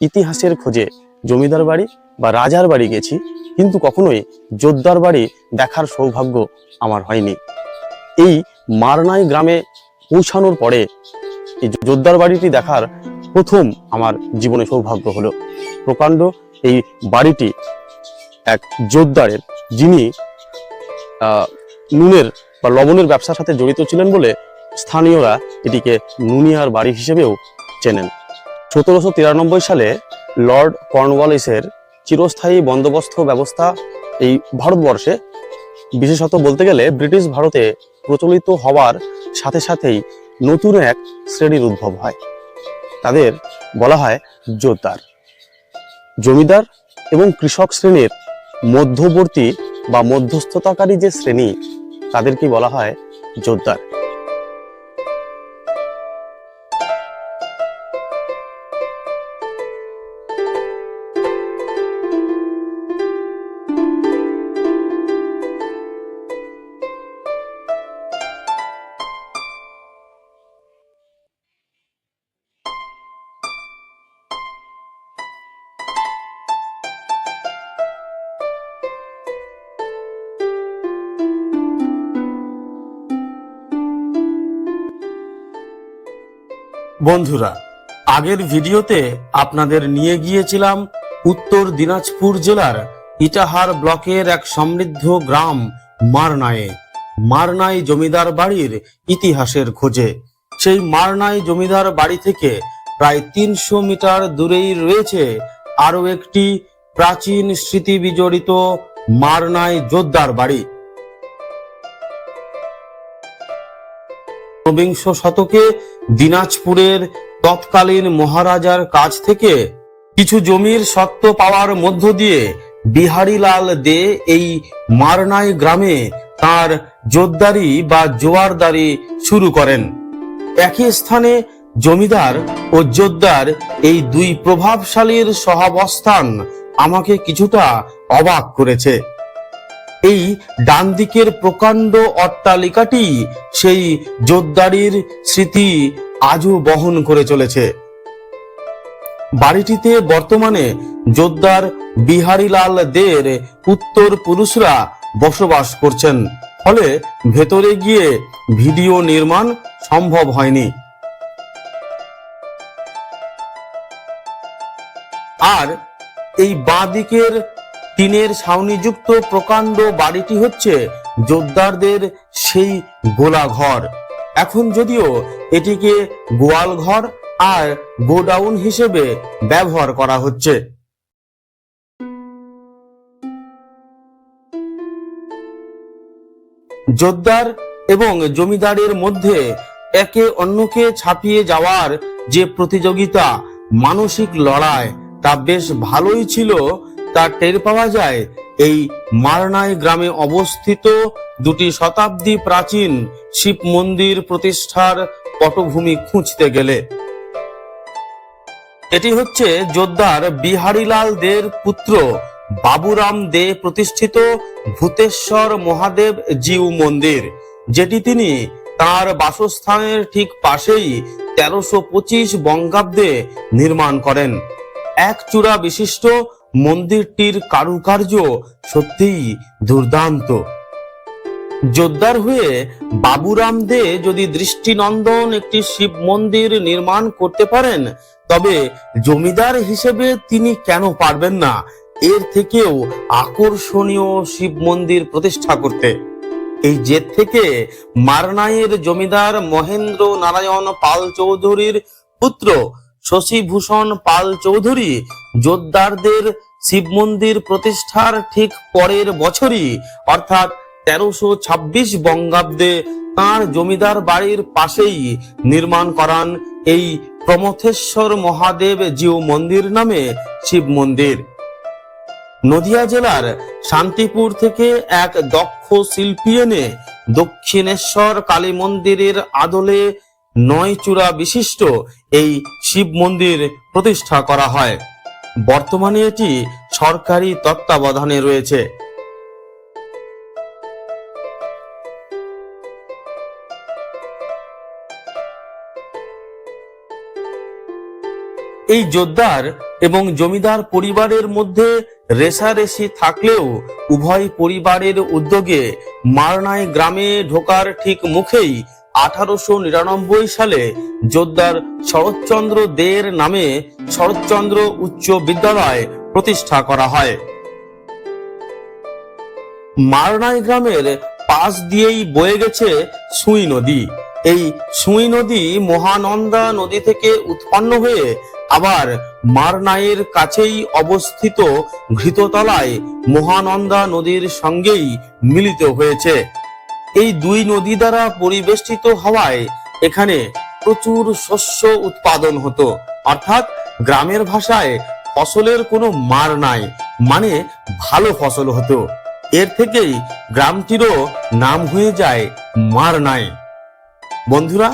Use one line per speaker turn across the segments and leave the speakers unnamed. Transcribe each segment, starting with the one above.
ইতিহাসের খোঁজে জমিদার বাড়ি বা রাজার বাড়ি গেছি, কিন্তু কখনোই যোদ্ধার বাড়ি দেখার সৌভাগ্য আমার হয়নি। এই মারনাই গ্রামে পৌঁছানোর পরে এই যোদ্ধার বাড়িটি দেখার প্রথম আমার জীবনে সৌভাগ্য হলো। প্রকাণ্ড এই বাড়িটি এক যোদ্ধারের, যিনি নুনের বা লবণের ব্যবসার সাথে জড়িত ছিলেন বলে স্থানীয়রা এটিকে নুনিয়ার বাড়ি হিসেবেও চেনেন। সতেরোশো তিরানব্বই সালে লর্ড কর্নওয়ালিসের চিরস্থায়ী বন্দোবস্ত ব্যবস্থা এই ভারতবর্ষে, বিশেষত বলতে গেলে ব্রিটিশ ভারতে প্রচলিত হওয়ার সাথে সাথেই নতুন এক শ্রেণির উদ্ভব হয়। তাদের বলা হয় জোরদার জমিদার এবং কৃষক শ্রেণির মধ্যবর্তী বা মধ্যস্থতাকারী যে শ্রেণি তাদেরকে বলা হয় জোরদার বন্ধুরা, আগের ভিডিওতে আপনাদের নিয়ে গিয়েছিলাম উত্তর দিনাজপুর জেলার ইটাহার ব্লকের এক সমৃদ্ধ গ্রাম মারনায়ে। মারনাই জমিদার বাড়ির ইতিহাসের খোঁজে। সেই মারনাই জমিদার বাড়ি থেকে প্রায় তিনশো মিটার দূরেই রয়েছে আরও একটি প্রাচীন স্মৃতি বিজড়িত মারনাই যোদ্ধার বাড়ি। ঊনবিংশ শতকে দিনাজপুরের তৎকালীন মহারাজার কাছ থেকে কিছু জমির সত্ত্ব পাওয়ার মধ্য দিয়ে বিহারীলাল দে এই মারনাই গ্রামে তার জোরদারি বা জোয়ারদারি শুরু করেন। একই স্থানে জমিদার ও জোরদার এই দুই প্রভাবশালীর সহাবস্থান আমাকে কিছুটা অবাক করেছে। এই ডান দিকের প্রকাণ্ড অট্টালিকাটি সেই জোরদারির স্মৃতি আজও বহন করে চলেছে। বাড়িটিতে বর্তমানে জোরদার বিহারীলাল দের উত্তর পুরুষরা বসবাস করছেন। ফলে ভেতরে গিয়ে ভিডিও নির্মাণ সম্ভব হয়নি। আর এই বাঁ দিকের টিনের ছাউনিযুক্ত প্রকাণ্ড বাড়িটি হচ্ছে জোরদারদের সেই গোলা ঘর এখন যদিও এটিকে গোয়াল ঘর আর গোডাউন হিসেবে ব্যবহার করা হচ্ছে। জোরদার এবং জমিদারের মধ্যে একে অন্যকে ছাপিয়ে যাওয়ার যে প্রতিযোগিতা, মানসিক লড়াই, তা বেশ ভালোই ছিল তা টের পাওয়া যায়, এই মারনাই গ্রামে অবস্থিত দুটি শতাব্দী প্রাচীন শিব মন্দির প্রতিষ্ঠার পটভূমি খুঁজতে গেলে। এটি হচ্ছে যোদ্ধার বিহারীলাল দের পুত্র বাবুরাম দে প্রতিষ্ঠিত ভূতেশ্বর মহাদেব জিউ মন্দির, যেটি তিনি তার বাসস্থানের ঠিক পাশেই তেরোশো পঁচিশ বঙ্গাব্দে নির্মাণ করেন। এক চূড়া বিশিষ্ট মন্দিরটির কারুকার্য সত্যিই দুর্দান্ত। জোরদার হয়ে বাবুরাম দে যদি দৃষ্টিনন্দন একটি শিব মন্দির নির্মাণ করতে পারেন, তবে জমিদার হিসেবে তিনি কেন পারবেন না? এর থেকেও আকর্ষণীয় শিব মন্দির প্রতিষ্ঠা করতে। এই জেদ থেকে মারনাইয়ের জমিদার মহেন্দ্র নারায়ণ পাল চৌধুরীর পুত্র শশীভূষণ পাল চৌধুরী জোরদারদের শিব মন্দির প্রতিষ্ঠার ঠিক পরের বছরই, অর্থাৎ তেরোশো ছাব্বিশ বঙ্গাব্দে তাঁর জমিদার বাড়ির পাশেই নির্মাণ করান এই প্রমথেশ্বর মহাদেব জিউ মন্দির নামে শিব মন্দির। নদিয়া জেলার শান্তিপুর থেকে এক দক্ষ শিল্পী এনে দক্ষিণেশ্বর কালী মন্দিরের আদলে নয় চূড়া বিশিষ্ট এই শিব মন্দির প্রতিষ্ঠা করা হয়। বর্তমানে এটি সরকারি তত্ত্বাবধানে রয়েছে। এই জোরদার এবং জমিদার পরিবারের মধ্যে রেশারেশি থাকলেও উভয় পরিবারের উদ্যোগে মারনায় গ্রামে ঢোকার ঠিক মুখেই আঠারোশো নিরানব্বই সালে জোরদার শরৎচন্দ্র দের নামে শরৎচন্দ্র উচ্চ বিদ্যালয় প্রতিষ্ঠা করা হয়। মারনাই গ্রামের পাশ দিয়েই বয়ে গেছে সুই নদী। এই সুই নদী মহানন্দা নদী থেকে উৎপন্ন হয়ে আবার মারনাইয়ের কাছেই অবস্থিত ঘৃততলায় মহানন্দা নদীর সঙ্গেই মিলিত হয়েছে। এই দুই নদী দ্বারা পরিবেষ্টিত হওয়ায় এখানে প্রচুর শস্য উৎপাদন হতো। অর্থাৎ গ্রামের ভাষায় ফসলের কোনো মার নাই মানে ভালো ফসল হতো। এর থেকেই গ্রামটিরও নাম হয়ে যায় মার নাই। বন্ধুরা,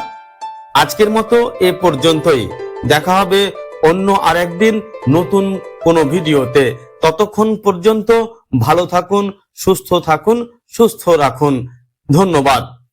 আজকের মতো এ পর্যন্তই। দেখা হবে অন্য আরেকদিন নতুন কোনো ভিডিওতে। ততক্ষণ পর্যন্ত ভালো থাকুন, সুস্থ থাকুন, সুস্থ রাখুন। ধন্যবাদ।